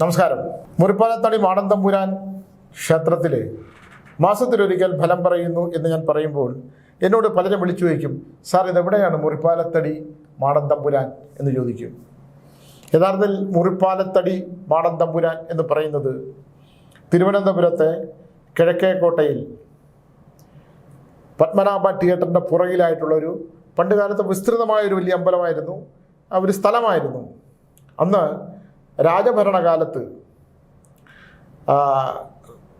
നമസ്കാരം. മുറിപ്പാലത്തടി മാടന്തമ്പുരാൻ ക്ഷേത്രത്തിലെ മാസത്തിലൊരിക്കൽ ഫലം പറയുന്നു എന്ന് ഞാൻ പറയുമ്പോൾ എന്നോട് പലരും വിളിച്ചു ചോദിക്കും സാർ ഇതെവിടെയാണ് മുറിപ്പാലത്തടി മാടന്തമ്പുരാൻ എന്ന് ചോദിക്കും. യഥാർത്ഥത്തിൽ മുറിപ്പാലത്തടി മാടന്തമ്പുരാൻ എന്ന് പറയുന്നത് തിരുവനന്തപുരത്തെ കിഴക്കേക്കോട്ടയിൽ പത്മനാഭ തിയേറ്ററിന്റെ പുറകിലായിട്ടുള്ളൊരു പണ്ട് കാലത്ത് വിസ്തൃതമായ ഒരു വലിയ അമ്പലമായിരുന്നു. ആ ഒരു സ്ഥലമായിരുന്നു. അന്ന് രാജഭരണകാലത്ത്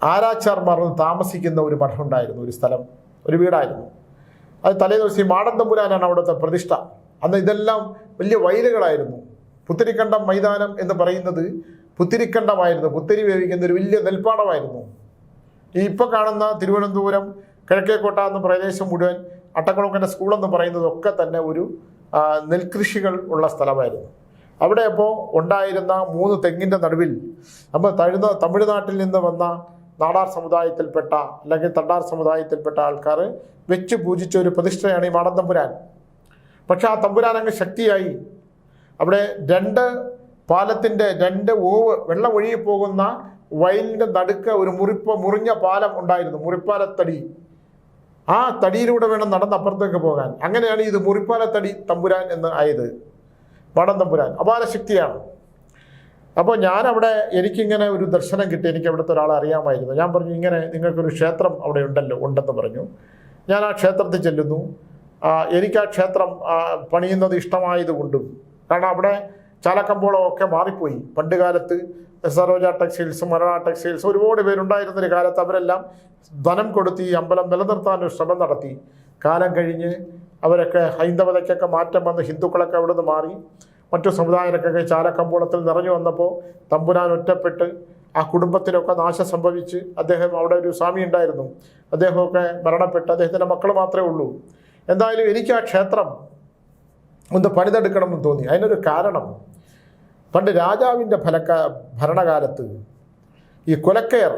ആരാച്ചാർമാർ താമസിക്കുന്ന ഒരു മഠം ഉണ്ടായിരുന്നു ഒരു സ്ഥലം ഒരു വീടായിരുന്നു. അത് തലേ ദിവസം ഈ മാടന്തമ്പുരാനാണ് അവിടുത്തെ പ്രതിഷ്ഠ. അന്ന് ഇതെല്ലാം വലിയ വയലുകളായിരുന്നു. പുത്തിരിക്കണ്ടം മൈതാനം എന്ന് പറയുന്നത് പുത്തിരിക്കണ്ടമായിരുന്നു. പുത്തിരി വേവിക്കുന്ന ഒരു വലിയ നെൽപ്പാടമായിരുന്നു. ഈ ഇപ്പോൾ കാണുന്ന തിരുവനന്തപുരം കിഴക്കേക്കോട്ട എന്ന പ്രദേശം മുഴുവൻ അട്ടക്കുളക്കന്റെ സ്കൂളെന്ന് പറയുന്നതൊക്കെ തന്നെ ഒരു നെൽകൃഷികൾ ഉള്ള സ്ഥലമായിരുന്നു. അവിടെ അപ്പോൾ ഉണ്ടായിരുന്ന മൂന്ന് തെങ്ങിന്റെ നടുവിൽ നമ്മൾ തഴുന്ന തമിഴ്നാട്ടിൽ നിന്ന് വന്ന നാടാർ സമുദായത്തിൽപ്പെട്ട അല്ലെങ്കിൽ തണ്ടാർ സമുദായത്തിൽപ്പെട്ട ആൾക്കാർ വെച്ച് പൂജിച്ച ഒരു പ്രതിഷ്ഠയാണ് ഈ മാടന്തമ്പുരാൻ പക്ഷെ ആ തമ്പുരാൻ അങ്ങ് ശക്തിയായി. അവിടെ രണ്ട് പാലത്തിന്റെ രണ്ട് ഓവ് വെള്ളം ഒഴുകി പോകുന്ന വയലിന്റെ നടുക്ക് ഒരു മുറിപ്പ് മുറിഞ്ഞ പാലം ഉണ്ടായിരുന്നു മുറിപ്പാലത്തടി. ആ തടിയിലൂടെ വേണം നടന്ന് അപ്പുറത്തേക്ക് പോകാൻ. അങ്ങനെയാണ് ഇത് മുറിപ്പാലത്തടി തമ്പുരാൻ എന്ന് ആയത്. വടം തമ്പുരാൻ അപാര ശക്തിയാണ്. അപ്പോൾ ഞാനവിടെ എനിക്കിങ്ങനെ ഒരു ദർശനം കിട്ടി എനിക്ക് അവിടുത്തെ ഒരാളെ അറിയാമായിരുന്നു. ഞാൻ പറഞ്ഞു ഇങ്ങനെ നിങ്ങൾക്കൊരു ക്ഷേത്രം അവിടെ ഉണ്ടല്ലോ ഉണ്ടെന്ന് പറഞ്ഞു. ഞാൻ ആ ക്ഷേത്രത്തിൽ ചെല്ലുന്നു. എനിക്ക് ആ ക്ഷേത്രം പണിയുന്നത് ഇഷ്ടമായതുകൊണ്ടും കാരണം അവിടെ ചാലക്കമ്പോളം ഒക്കെ മാറിപ്പോയി. പണ്ട് കാലത്ത് സരോജ ടെക്സ്റ്റൈൽസ് മരണ ടെക്സ്റ്റൈൽസ് ഒരുപാട് പേരുണ്ടായിരുന്നൊരു കാലത്ത് അവരെല്ലാം ധനം കൊടുത്ത് ഈ അമ്പലം നിലനിർത്താൻ ഒരു ശ്രമം നടത്തി. കാലം കഴിഞ്ഞ് അവരൊക്കെ ഹൈന്ദവതയ്ക്കൊക്കെ മാറ്റം വന്ന് ഹിന്ദുക്കളൊക്കെ അവിടെ നിന്ന് മാറി. മറ്റു സമുദായർക്കൊക്കെ ചാലക്കമ്പോളത്തിൽ നിറഞ്ഞു വന്നപ്പോൾ തമ്പുരാൻ ഒറ്റപ്പെട്ട് ആ കുടുംബത്തിനൊക്കെ നാശം സംഭവിച്ച് അദ്ദേഹം അവിടെ ഒരു സ്വാമി ഉണ്ടായിരുന്നു. അദ്ദേഹമൊക്കെ മരണപ്പെട്ട് അദ്ദേഹത്തിന്റെ മക്കൾ മാത്രമേ ഉള്ളൂ. എന്തായാലും എനിക്ക് ആ ക്ഷേത്രം ഒന്ന് പണിതെടുക്കണമെന്ന് തോന്നി. അതിനൊരു കാരണം പണ്ട് രാജാവിന്റെ ഫലക്ക ഭരണകാലത്ത് ഈ കൊലക്കയർ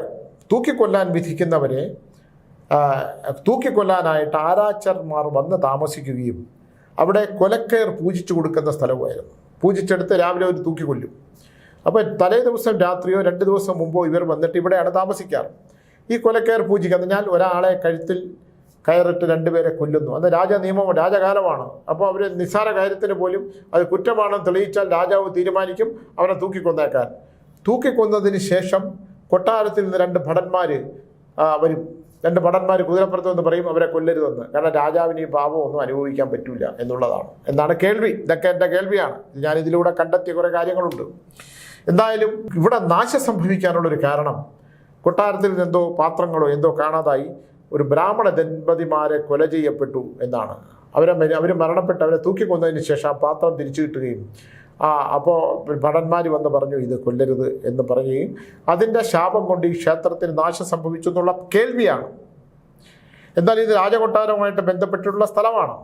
തൂക്കിക്കൊല്ലാൻ വിധിക്കുന്നവരെ തൂക്കിക്കൊല്ലാനായിട്ട് ആരാച്ചർമാർ വന്ന് താമസിക്കുകയും അവിടെ കൊലക്കയർ പൂജിച്ചു കൊടുക്കുന്ന സ്ഥലമായിരുന്നു. പൂജിച്ചെടുത്ത് രാവിലെ ഒരു തൂക്കിക്കൊല്ലും. അപ്പോൾ തലേ ദിവസം രാത്രിയോ രണ്ട് ദിവസം മുമ്പോ ഇവർ വന്നിട്ട് ഇവിടെയാണ് താമസിക്കാറ്. ഈ കൊലക്കയർ പൂജിക്കുന്നത് ഞാൻ ഒരാളെ കഴുത്തിൽ കയറിട്ട് രണ്ടുപേരെ കൊല്ലുന്നു. അന്ന് രാജ നിയമം രാജകാലമാണ്. അപ്പോൾ അവർ നിസ്സാര കാര്യത്തിന് പോലും അത് കുറ്റമാണെന്ന് തെളിയിച്ചാൽ രാജാവ് തീരുമാനിക്കും അവനെ തൂക്കിക്കൊന്നേക്കാൻ. തൂക്കിക്കൊന്നതിന് ശേഷം കൊട്ടാരത്തിൽ നിന്ന് രണ്ട് ഭടന്മാർ വരും. രണ്ട് ഭടന്മാർ കുതിരപ്പുറത്ത് എന്ന് പറയും അവരെ കൊല്ലരുതെന്ന്. കാരണം രാജാവിന് ഈ പാപം ഒന്നും അനുഭവിക്കാൻ പറ്റില്ല എന്നുള്ളതാണ്. എന്നാണ് കേൾവി. ഇതൊക്കെ എന്റെ കേൾവിയാണ്. ഞാൻ ഇതിലൂടെ കണ്ടെത്തിയ കുറേ കാര്യങ്ങളുണ്ട്. എന്തായാലും ഇവിടെ നാശം സംഭവിക്കാനുള്ളൊരു കാരണം കൊട്ടാരത്തിൽ നിന്നെന്തോ പാത്രങ്ങളോ എന്തോ കാണാതായി ഒരു ബ്രാഹ്മണ ദമ്പതിമാരെ കൊല ചെയ്യപ്പെട്ടു എന്നാണ്. അവരെ അവർ മരണപ്പെട്ട് അവരെ തൂക്കിക്കൊന്നതിന് ശേഷം ആ പാത്രം തിരിച്ചു കിട്ടുകയും ആ അപ്പോൾ ഭടന്മാർ വന്ന് പറഞ്ഞു ഇത് കൊല്ലരുത് എന്ന് പറയുകയും അതിന്റെ ശാപം കൊണ്ട് ഈ ക്ഷേത്രത്തിന് നാശം സംഭവിച്ചു എന്നുള്ള കേൾവിയാണ്. എന്നാൽ ഇത് രാജകൊട്ടാരവുമായിട്ട് ബന്ധപ്പെട്ടിട്ടുള്ള സ്ഥലമാണ്.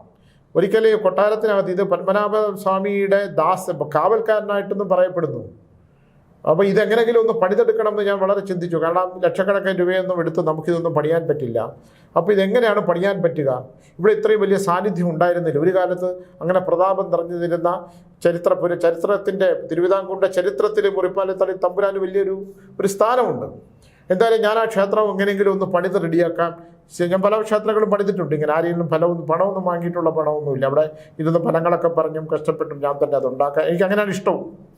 ഒരിക്കലും കൊട്ടാരത്തിനകത്ത് ഇത് പത്മനാഭ സ്വാമിയുടെ ദാസ് കാവൽക്കാരനായിട്ടൊന്നും പറയപ്പെടുന്നു. അപ്പോൾ ഇതെങ്ങനെയെങ്കിലും ഒന്ന് പണിതെടുക്കണം എന്ന് ഞാൻ വളരെ ചിന്തിച്ചു. കാരണം ലക്ഷക്കണക്കിന് രൂപയൊന്നും എടുത്ത് നമുക്കിതൊന്നും പണിയാൻ പറ്റില്ല. അപ്പോൾ ഇതെങ്ങനെയാണ് പണിയാൻ പറ്റുക? ഇവിടെ ഇത്രയും വലിയ സാന്നിധ്യം ഉണ്ടായിരുന്നില്ല. ഒരു കാലത്ത് അങ്ങനെ പ്രതാപം നിറഞ്ഞു നിരുന്ന ചരിത്ര പുര ചരിത്രത്തിന്റെ തിരുവിതാംകൂറിന്റെ ചരിത്രത്തിൽ മുറിപ്പാലത്തളി തമ്പുരാന് വലിയൊരു ഒരു സ്ഥാനമുണ്ട്. എന്തായാലും ഞാൻ ആ ക്ഷേത്രം എങ്ങനെയെങ്കിലും ഒന്ന് പണിത് റെഡിയാക്കാം. ഞാൻ പല ക്ഷേത്രങ്ങളും പണിതിട്ടുണ്ട്. ഇങ്ങനെ ആരെങ്കിലും ഫലമൊന്നും പണമൊന്നും വാങ്ങിയിട്ടുള്ള പണമൊന്നുമില്ല. അവിടെ ഇരുന്ന് ഫലങ്ങളൊക്കെ പറഞ്ഞും കഷ്ടപ്പെട്ടും ഞാൻ തന്നെ അത് ഉണ്ടാക്കാം. എനിക്ക് അങ്ങനെയാണ് ഇഷ്ടവും.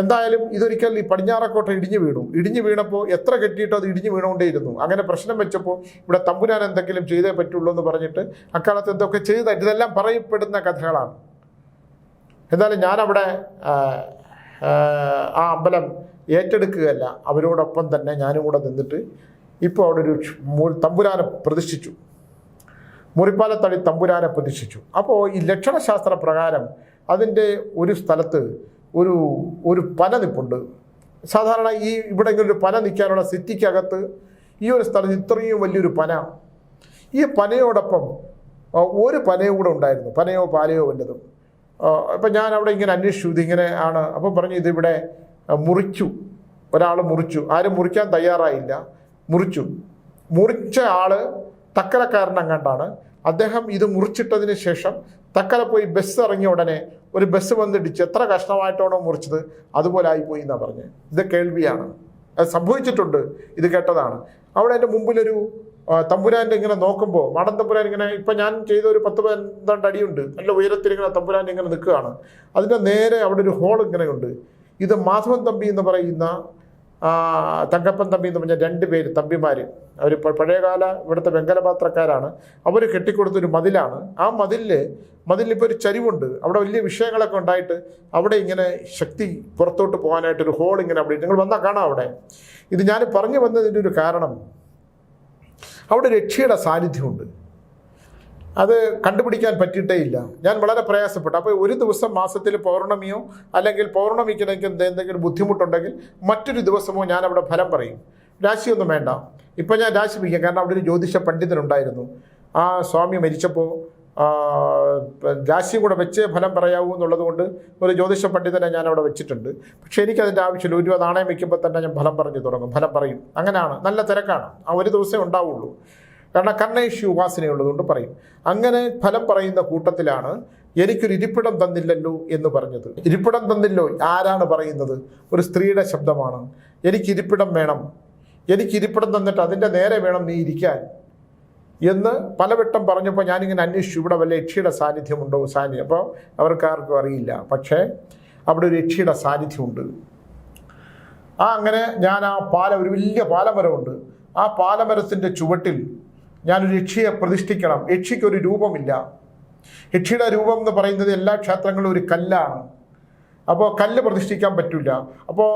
എന്തായാലും ഇതൊരിക്കൽ ഈ പടിഞ്ഞാറക്കോട്ട ഇടിഞ്ഞു വീണു. ഇടിഞ്ഞു വീണപ്പോൾ എത്ര കെട്ടിയിട്ടോ അത് ഇടിഞ്ഞു വീണുകൊണ്ടേയിരുന്നു. അങ്ങനെ പ്രശ്നം വെച്ചപ്പോൾ ഇവിടെ തമ്പുരാൻ എന്തെങ്കിലും ചെയ്തേ പറ്റുള്ളൂ എന്ന് പറഞ്ഞിട്ട് അക്കാലത്ത് എന്തൊക്കെ ചെയ്തായിട്ട് ഇതെല്ലാം പറയപ്പെടുന്ന കഥകളാണ്. എന്നാലും ഞാനവിടെ ആ, അമ്പലം ഏറ്റെടുക്കുകയല്ല. അവരോടൊപ്പം തന്നെ ഞാനും കൂടെ നിന്നിട്ട് ഇപ്പോൾ അവിടെ ഒരു തമ്പുരാനെ പ്രതിഷ്ഠിച്ചു. മുറിപ്പാലത്തടി തമ്പുരാനെ പ്രതിഷ്ഠിച്ചു. അപ്പോൾ ഈ ലക്ഷണശാസ്ത്ര പ്രകാരം അതിന്റെ ഒരു സ്ഥലത്ത് ഒരു ഒരു പന നിപ്പുണ്ട്. സാധാരണ ഈ ഇവിടെ ഒരു പന നിൽക്കാനുള്ള സിറ്റിക്കകത്ത് ഈ ഒരു സ്ഥലത്ത് ഇത്രയും വലിയൊരു പന. ഈ പനയോടൊപ്പം ഒരു പനയും കൂടെ ഉണ്ടായിരുന്നു. പനയോ പാലയോ വല്ലതും. അപ്പം ഞാൻ അവിടെ ഇങ്ങനെ അന്വേഷിച്ചു. ഇതിങ്ങനെ ആണ്. അപ്പം പറഞ്ഞു ഇതിവിടെ മുറിച്ചു. ഒരാൾ മുറിച്ചു. ആരും മുറിക്കാൻ തയ്യാറായില്ല. മുറിച്ചു. മുറിച്ച ആൾ തക്കലക്കാരൻ അങ്ങാണ്ടാണ്. അദ്ദേഹം ഇത് മുറിച്ചിട്ടതിന് ശേഷം തക്കല പോയി ബസ് ഇറങ്ങിയ ഉടനെ ഒരു ബസ് വന്നിടിച്ച് എത്ര കഷ്ണമായിട്ടാണോ മുറിച്ചത് അതുപോലെ ആയിപ്പോയി എന്നാണ് പറഞ്ഞത് ഇത് കേൾവിയാണ്. അത് സംഭവിച്ചിട്ടുണ്ട്. ഇത് കേട്ടതാണ്. അവിടെ എന്റെ മുമ്പിലൊരു തമ്പുരാന്റെ ഇങ്ങനെ നോക്കുമ്പോൾ മാടൻ തമ്പുരാൻ ഇങ്ങനെ ഇപ്പം ഞാൻ ചെയ്ത ഒരു പത്ത് പന്ത്രണ്ട് അടിയുണ്ട്. നല്ല ഉയരത്തിൽ ഇങ്ങനെ തമ്പുരാൻ ഇങ്ങനെ നിൽക്കുകയാണ്. അതിന്റെ നേരെ അവിടെ ഒരു ഹോൾ ഇങ്ങനെയുണ്ട്. ഇത് മാധവൻ തമ്പി എന്ന് പറയുന്ന തങ്കപ്പൻ തമ്പി എന്ന് പറഞ്ഞ രണ്ട് പേര് തമ്പിമാർ അവർ പഴയകാല ഇവിടുത്തെ വെങ്കലപാത്രക്കാരാണ്. അവർ കെട്ടിക്കൊടുത്തൊരു മതിലാണ്. ആ മതിലിൽ മതിലിപ്പോൾ ഒരു ചരിവുണ്ട്. അവിടെ വലിയ വിഷയങ്ങളൊക്കെ ഉണ്ടായിട്ട് അവിടെ ഇങ്ങനെ ശക്തി പുറത്തോട്ട് പോകാനായിട്ടൊരു ഹോൾ ഇങ്ങനെ അവിടെ നിങ്ങൾ വന്നാൽ കാണാം അവിടെ. ഇത് ഞാൻ പറഞ്ഞു വന്നതിന്റെ ഒരു കാരണം അവിടെ രക്ഷയുടെ സാന്നിധ്യമുണ്ട്. അത് കണ്ടുപിടിക്കാൻ പറ്റിയിട്ടേ ഇല്ല. ഞാൻ വളരെ പ്രയാസപ്പെട്ടു. അപ്പോൾ ഒരു ദിവസം മാസത്തിൽ പൗർണമിയോ അല്ലെങ്കിൽ പൗർണമിക്ക് എന്തെങ്കിലും ബുദ്ധിമുട്ടുണ്ടെങ്കിൽ മറ്റൊരു ദിവസമോ ഞാൻ അവിടെ ഫലം പറയും. രാശിയൊന്നും വേണ്ട. ഇപ്പം ഞാൻ രാശി വയ്ക്കാം കാരണം അവിടെ ഒരു ജ്യോതിഷ പണ്ഡിതനുണ്ടായിരുന്നു. ആ സ്വാമി മരിച്ചപ്പോൾ രാശിയും കൂടെ വെച്ച് ഫലം പറയാവൂ എന്നുള്ളത് കൊണ്ട് ഒരു ജ്യോതിഷ പണ്ഡിതനെ ഞാൻ അവിടെ വെച്ചിട്ടുണ്ട്. പക്ഷേ എനിക്കതിന്റെ ആവശ്യമില്ല. ഒരു രൂപ നാണയം വയ്ക്കുമ്പോൾ തന്നെ ഞാൻ ഫലം പറഞ്ഞു തുടങ്ങും. ഫലം പറയും. അങ്ങനെയാണ്. നല്ല തിരക്കാണ്. ആ ഒരു ദിവസമേ ഉണ്ടാവുള്ളൂ. കാരണം കർണേഷി ഉപാസനയുള്ളതുകൊണ്ട് പറയും. അങ്ങനെ ഫലം പറയുന്ന കൂട്ടത്തിലാണ് എനിക്കൊരു ഇരിപ്പിടം തന്നില്ലല്ലോ എന്ന് പറഞ്ഞത്. ഇരിപ്പിടം തന്നില്ലോ ആരാണ് പറയുന്നത്? ഒരു സ്ത്രീയുടെ ശബ്ദമാണ്. എനിക്ക് ഇരിപ്പിടം വേണം. എനിക്ക് ഇരിപ്പിടം തന്നിട്ട് അതിന്റെ നേരെ വേണം നീ ഇരിക്കാൻ എന്ന് പലവട്ടം പറഞ്ഞപ്പോൾ ഞാനിങ്ങനെ അന്വേഷിച്ചു. ഇവിടെ വല്ല യക്ഷിയുടെ സാന്നിധ്യമുണ്ടോ? സാന്നിധ്യം. അപ്പോൾ അവർക്ക് ആർക്കും അറിയില്ല. പക്ഷേ അവിടെ ഒരു യക്ഷിയുടെ സാന്നിധ്യമുണ്ട്. ആ അങ്ങനെ ഞാൻ ആ പാല ഒരു വലിയ പാലമരമുണ്ട്. ആ പാലമരത്തിന്റെ ചുവട്ടിൽ ഞാനൊരു യക്ഷിയെ പ്രതിഷ്ഠിക്കണം. യക്ഷിക്കൊരു രൂപമില്ല. യക്ഷിയുടെ രൂപം എന്ന് പറയുന്നത് എല്ലാ ക്ഷേത്രങ്ങളും ഒരു കല്ലാണ്. അപ്പോൾ കല്ല് പ്രതിഷ്ഠിക്കാൻ പറ്റില്ല അപ്പോൾ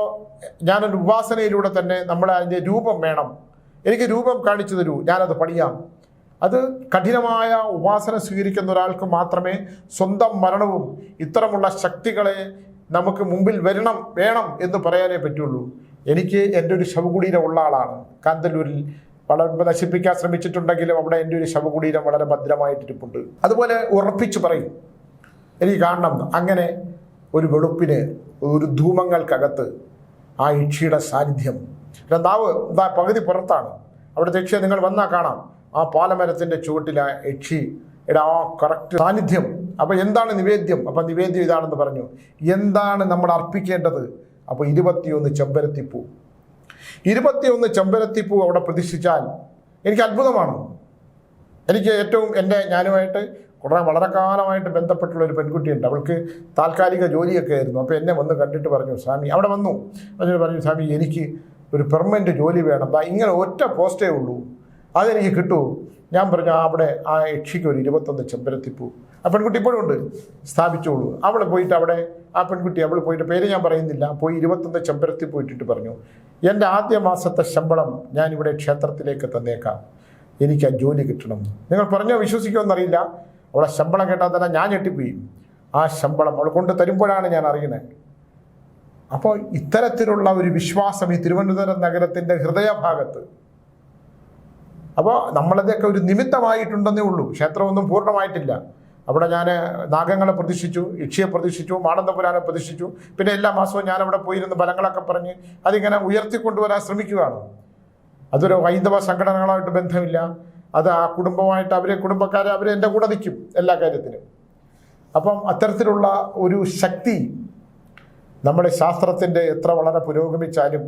ഞാനൊരു ഉപാസനയിലൂടെ തന്നെ നമ്മൾ അതിന്റെ രൂപം വേണം. എനിക്ക് രൂപം കാണിച്ചു തരൂ. ഞാനത് പണിയാം അത് കഠിനമായ ഉപാസന സ്വീകരിക്കുന്ന ഒരാൾക്ക് മാത്രമേ സ്വന്തം മരണവും ഇത്തരമുള്ള ശക്തികളെ നമുക്ക് മുമ്പിൽ വരണം വേണം എന്ന് പറയാനേ പറ്റുള്ളൂ. എനിക്ക് എന്റെ ഒരു ശവകുടീരം ഉള്ള ആളാണ്. കാന്തല്ലൂരിൽ വളരെ നശിപ്പിക്കാൻ ശ്രമിച്ചിട്ടുണ്ടെങ്കിലും അവിടെ എന്റെ ഒരു ശവകുടീരം വളരെ ഭദ്രമായിട്ടിരിപ്പുണ്ട് അതുപോലെ ഉറപ്പിച്ചു പറയും എനിക്ക് കാണണം. അങ്ങനെ ഒരു വെളുപ്പിന് ഒരു ധൂമങ്ങൾക്കകത്ത് ആ യക്ഷിയുടെ സാന്നിധ്യം. രണ്ടാവ് ഇതാ പകുതി പുറത്താണ്. അവിടെ യക്ഷിയെ നിങ്ങൾ വന്നാൽ കാണാം. ആ പാലമരത്തിന്റെ ചുവട്ടിൽ ആ യക്ഷിയുടെ ആ കറക്റ്റ് സാന്നിധ്യം. അപ്പോൾ എന്താണ് നിവേദ്യം? അപ്പം നിവേദ്യം ഇതാണെന്ന് പറഞ്ഞു. എന്താണ് നമ്മൾ അർപ്പിക്കേണ്ടത്? അപ്പോൾ ഇരുപത്തിയൊന്ന് ചെമ്പരത്തിപ്പൂ. ഇരുപത്തിയൊന്ന് ചെമ്പരത്തിപ്പൂ അവിടെ പ്രതിഷ്ഠിച്ചാൽ എനിക്ക് അത്ഭുതമാണ്. എനിക്ക് ഏറ്റവും എന്റെ ഞാനുമായിട്ട് കുറേ വളരെ കാലമായിട്ട് ബന്ധപ്പെട്ടുള്ള ഒരു പെൺകുട്ടിയുണ്ട്. അവൾക്ക് താൽക്കാലിക ജോലിയൊക്കെ ആയിരുന്നു. അപ്പോൾ എന്നെ വന്ന് കണ്ടിട്ട് പറഞ്ഞു സ്വാമി അവിടെ വന്നു. എന്നിട്ട് പറഞ്ഞു സ്വാമി എനിക്ക് ഒരു പെർമനന്റ് ജോലി വേണം. ഇങ്ങനെ ഒറ്റ പോസ്റ്റേ ഉള്ളൂ. അതെനിക്ക് കിട്ടൂ. ഞാൻ പറഞ്ഞു അവിടെ ആ യക്ഷിക്ക് ഒരു ഇരുപത്തൊന്ന് ചെമ്പരത്തിപ്പൂ. ആ പെൺകുട്ടി ഇപ്പോഴും ഉണ്ട്. സ്ഥാപിച്ചോളൂ. അവൾ പോയിട്ട് അവിടെ ആ പെൺകുട്ടി അവൾ പോയിട്ട് പേര് ഞാൻ പറയുന്നില്ല. പോയി ഇരുപത്തൊന്ന് ചെമ്പരത്തിപ്പൂ ഇട്ടിട്ട് പറഞ്ഞു എന്റെ ആദ്യ മാസത്തെ ശമ്പളം ഞാനിവിടെ ക്ഷേത്രത്തിലേക്ക് തന്നേക്കാം. എനിക്ക് ആ ജോലി കിട്ടണം. നിങ്ങൾ പറഞ്ഞോ വിശ്വസിക്കുമെന്നറിയില്ല അവളെ ശമ്പളം കേട്ടാൽ തന്നെ ഞാൻ ഞെട്ടിപ്പോയി. ആ ശമ്പളം അവൾ കൊണ്ട് തരുമ്പോഴാണ് ഞാൻ അറിയുന്നത്. അപ്പോൾ ഇത്തരത്തിലുള്ള ഒരു വിശ്വാസം ഈ തിരുവനന്തപുരം നഗരത്തിന്റെ ഹൃദയഭാഗത്ത് അപ്പോൾ നമ്മളതൊക്കെ ഒരു നിമിത്തമായിട്ടുണ്ടെന്നേ ഉള്ളൂ. ക്ഷേത്രമൊന്നും പൂർണമായിട്ടില്ല. അവിടെ ഞാൻ നാഗങ്ങളെ പ്രതീക്ഷിച്ചു യക്ഷിയെ പ്രതീക്ഷിച്ചു മാടന്തപുരാനെ പ്രതീക്ഷിച്ചു പിന്നെ എല്ലാ മാസവും ഞാൻ അവിടെ പോയിരുന്ന് ഫലങ്ങളൊക്കെ പറഞ്ഞ് അതിങ്ങനെ ഉയർത്തിക്കൊണ്ടുവരാൻ ശ്രമിക്കുകയാണ്. അതൊരു ഹൈന്ദവ സംഘടനകളായിട്ട് ബന്ധമില്ല. അത് ആ കുടുംബമായിട്ട് അവരെ കുടുംബക്കാരെ അവരെ എന്റെ കൂടെ നിൽക്കും എല്ലാ കാര്യത്തിലും. അപ്പം അത്തരത്തിലുള്ള ഒരു ശക്തി നമ്മുടെ ശാസ്ത്രത്തിന്റെ എത്ര വളരെ പുരോഗമിച്ചാലും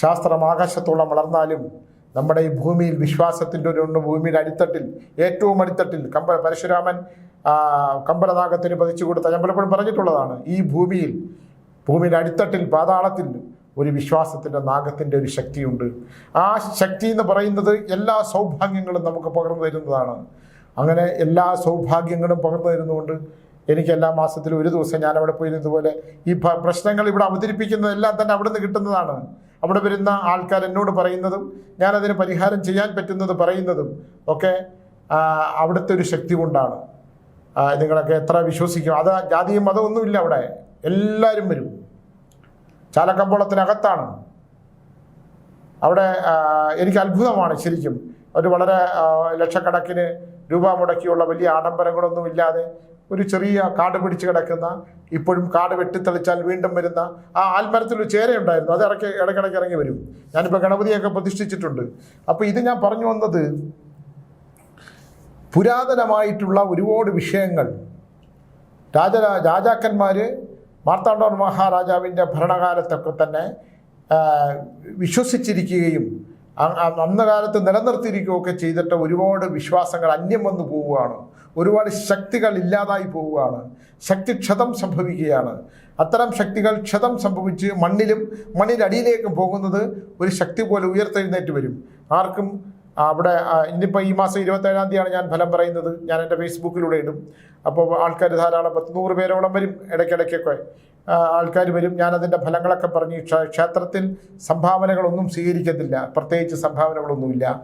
ശാസ്ത്രം ആകാശത്തോളം വളർന്നാലും നമ്മുടെ ഈ ഭൂമിയിൽ വിശ്വാസത്തിന്റെ ഒരു ഒന്ന് ഭൂമിയുടെ അടിത്തട്ടിൽ ഏറ്റവും അടിത്തട്ടിൽ കമ്പ പരശുരാമൻ കമ്പലനാഗത്തിന് പതിച്ചു കൊടുത്ത ഞാൻ പലപ്പോഴും പറഞ്ഞിട്ടുള്ളതാണ് ഈ ഭൂമിയിൽ ഭൂമിയുടെ അടിത്തട്ടിൽ പാതാളത്തിൽ ഒരു വിശ്വാസത്തിന്റെ നാഗത്തിന്റെ ഒരു ശക്തിയുണ്ട്. ആ ശക്തി എന്ന് പറയുന്നത് എല്ലാ സൗഭാഗ്യങ്ങളും നമുക്ക് പകർന്നു തരുന്നതാണ്. അങ്ങനെ എല്ലാ സൗഭാഗ്യങ്ങളും പകർന്നു തരുന്നതുകൊണ്ട് എനിക്ക് എല്ലാ മാസത്തിലും ഒരു ദിവസം ഞാൻ അവിടെ പോയിരുന്നതുപോലെ ഈ പ്രശ്നങ്ങൾ ഇവിടെ അവതരിപ്പിക്കുന്നതെല്ലാം തന്നെ അവിടെ നിന്ന് കിട്ടുന്നതാണ്. അവിടെ വരുന്ന ആൾക്കാർ എന്നോട് പറയുന്നതും ഞാനതിന് പരിഹാരം ചെയ്യാൻ പറ്റുന്നത് പറയുന്നതും ഒക്കെ അവിടുത്തെ ഒരു ശക്തി കൊണ്ടാണ്. നിങ്ങളൊക്കെ എത്ര വിശ്വസിക്കും. അത് ജാതിയും മതമൊന്നുമില്ല അവിടെ. എല്ലാവരും വരും. ചാലക്കമ്പോളത്തിനകത്താണ് അവിടെ എനിക്ക് അത്ഭുതമാണ് ശരിക്കും. ഒരു വളരെ ലക്ഷക്കണക്കിന് രൂപ മുടക്കിയുള്ള വലിയ ആഡംബരങ്ങളൊന്നും ഇല്ലാതെ ഒരു ചെറിയ കാട് പിടിച്ച് കിടക്കുന്ന ഇപ്പോഴും കാട് വെട്ടിത്തെളിച്ചാൽ വീണ്ടും വരുന്ന ആ ആൽമരത്തിൽ ഒരു ചേരയുണ്ടായിരുന്നു. അത് ഇറക്കി ഇടയ്ക്കിടയ്ക്ക് ഇറങ്ങി വരും. ഞാനിപ്പോൾ ഗണപതിയൊക്കെ പ്രതിഷ്ഠിച്ചിട്ടുണ്ട്. അപ്പോൾ ഇത് ഞാൻ പറഞ്ഞു വന്നത് പുരാതനമായിട്ടുള്ള ഒരുപാട് വിഷയങ്ങൾ. രാജ രാജാക്കന്മാർ മാർത്താണ്ഡവർ മഹാരാജാവിന്റെ ഭരണകാലത്തൊക്കെ തന്നെ വിശ്വസിച്ചിരിക്കുകയും അന്ന കാലത്ത് നിലനിർത്തിയിരിക്കുകയൊക്കെ ചെയ്തിട്ട് ഒരുപാട് വിശ്വാസങ്ങൾ അന്യം വന്നു പോവുകയാണ്. ഒരുപാട് ശക്തികൾ ഇല്ലാതായി പോവുകയാണ്. ശക്തി ക്ഷതം സംഭവിക്കുകയാണ്. അത്തരം ശക്തികൾ ക്ഷതം സംഭവിച്ച് മണ്ണിലും മണ്ണിനടിയിലേക്കും പോകുന്നത് ഒരു ശക്തി പോലെ ഉയർത്തെഴുന്നേറ്റ് വരും. ആർക്കും അവിടെ ഇന്നിപ്പോൾ ഈ മാസം ഇരുപത്തേഴാം തീയതിയാണ് ഞാൻ ഫലം പറയുന്നത്. ഞാൻ എന്റെ ഫേസ്ബുക്കിലൂടെ ഇടും. അപ്പോൾ ആൾക്കാർ ധാരാളം പത്ത് നൂറ് പേരോളം വരും ഇടയ്ക്കിടയ്ക്കൊക്കെ. ആൾക്കാർ വരും. ഞാനതിന്റെ ഫലങ്ങളൊക്കെ പറഞ്ഞ് ക്ഷ- ക്ഷേത്രത്തിൽ സംഭാവനകളൊന്നും സ്വീകരിക്കത്തില്ല. പ്രത്യേകിച്ച് സംഭാവനകളൊന്നുമില്ല.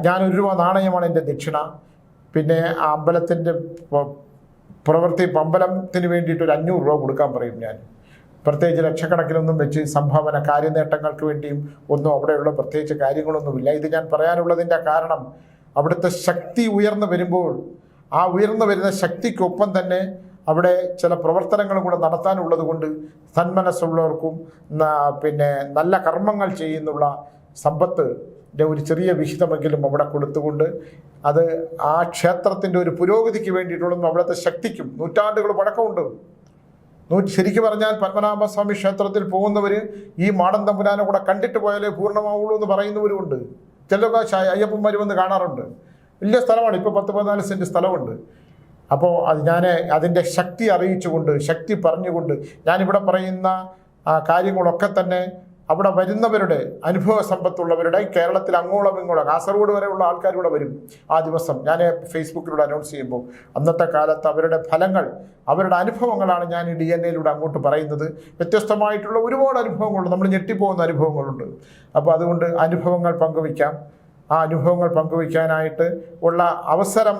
ഞാനൊരു രൂപ നാണയമാണ് എന്റെ ദക്ഷിണ. പിന്നെ ആ അമ്പലത്തിന്റെ പ്രവൃത്തി അമ്പലത്തിന് വേണ്ടിയിട്ട് ഒരു അഞ്ഞൂറ് രൂപ കൊടുക്കാൻ പറയും ഞാൻ. പ്രത്യേകിച്ച് ലക്ഷക്കണക്കിനൊന്നും വെച്ച് സംഭാവന കാര്യനേട്ടങ്ങൾക്ക് വേണ്ടിയും ഒന്നും അവിടെയുള്ള പ്രത്യേകിച്ച് കാര്യങ്ങളൊന്നുമില്ല. ഇത് ഞാൻ പറയാനുള്ളതിന്റെ കാരണം അവിടുത്തെ ശക്തി ഉയർന്നു വരുമ്പോൾ ആ ഉയർന്നു വരുന്ന ശക്തിക്കൊപ്പം തന്നെ അവിടെ ചില പ്രവർത്തനങ്ങളും കൂടെ നടത്താനുള്ളത് കൊണ്ട് സന്മനസ്സുള്ളവർക്കും പിന്നെ നല്ല കർമ്മങ്ങൾ ചെയ്യുന്നുള്ള സമ്പത്തിന്റെ ഒരു ചെറിയ വിഹിതമെങ്കിലും അവിടെ കൊടുത്തുകൊണ്ട് അത് ആ ക്ഷേത്രത്തിന്റെ ഒരു പുരോഗതിക്ക് വേണ്ടിയിട്ടുള്ളതും അവിടുത്തെ ശക്തിക്കും നൂറ്റാണ്ടുകൾ പഴക്കമുണ്ട്. ശരിക്കും പറഞ്ഞാൽ പത്മനാഭസ്വാമി ക്ഷേത്രത്തിൽ പോകുന്നവർ ഈ മാടൻ തമ്പുരാനെ കൂടെ കണ്ടിട്ട് പോയാലേ പൂർണമാവുള്ളൂ എന്ന് പറയുന്നവരുമുണ്ട്. ചിലരൊക്കെ ശ- അയ്യപ്പന്മാർ വന്ന് കാണാറുണ്ട്. വലിയ സ്ഥലമാണ്. ഇപ്പോൾ പത്ത് പതിനാല് സെന്റ് സ്ഥലമുണ്ട്. അപ്പോൾ അത് ഞാൻ അതിന്റെ ശക്തി അറിയിച്ചുകൊണ്ട് ശക്തി പറഞ്ഞുകൊണ്ട് ഞാനിവിടെ പറയുന്ന ആ, കാര്യങ്ങളൊക്കെ തന്നെ അവിടെ വരുന്നവരുടെ അനുഭവ സമ്പത്തുള്ളവരുടെ കേരളത്തിൽ അങ്ങോളം ഇങ്ങോളം കാസർഗോഡ് വരെയുള്ള ആൾക്കാർ ഇവിടെ വരും. ആ ദിവസം ഞാൻ ഫേസ്ബുക്കിലൂടെ അനൗൺസ് ചെയ്യുമ്പോൾ അന്നത്തെ കാലത്ത് അവരുടെ ഫലങ്ങൾ അവരുടെ അനുഭവങ്ങളാണ് ഞാൻ ഈ ഡി എൻ എയിലൂടെ അങ്ങോട്ട് പറയുന്നത്. വ്യത്യസ്തമായിട്ടുള്ള ഒരുപാട് അനുഭവങ്ങളുണ്ട്. നമ്മൾ ഞെട്ടിപ്പോകുന്ന അനുഭവങ്ങളുണ്ട്. അപ്പോൾ അതുകൊണ്ട് അനുഭവങ്ങൾ പങ്കുവയ്ക്കാം. ആ അനുഭവങ്ങൾ പങ്കുവയ്ക്കാനായിട്ട് ഉള്ള അവസരം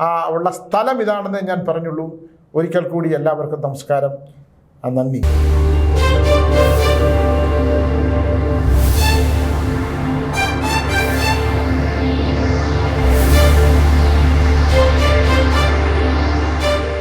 ആ ഉള്ള സ്ഥലം ഇതാണെന്ന് ഞാൻ പറഞ്ഞുള്ളൂ. ഒരിക്കൽ കൂടി എല്ലാവർക്കും നമസ്കാരം. നന്ദി.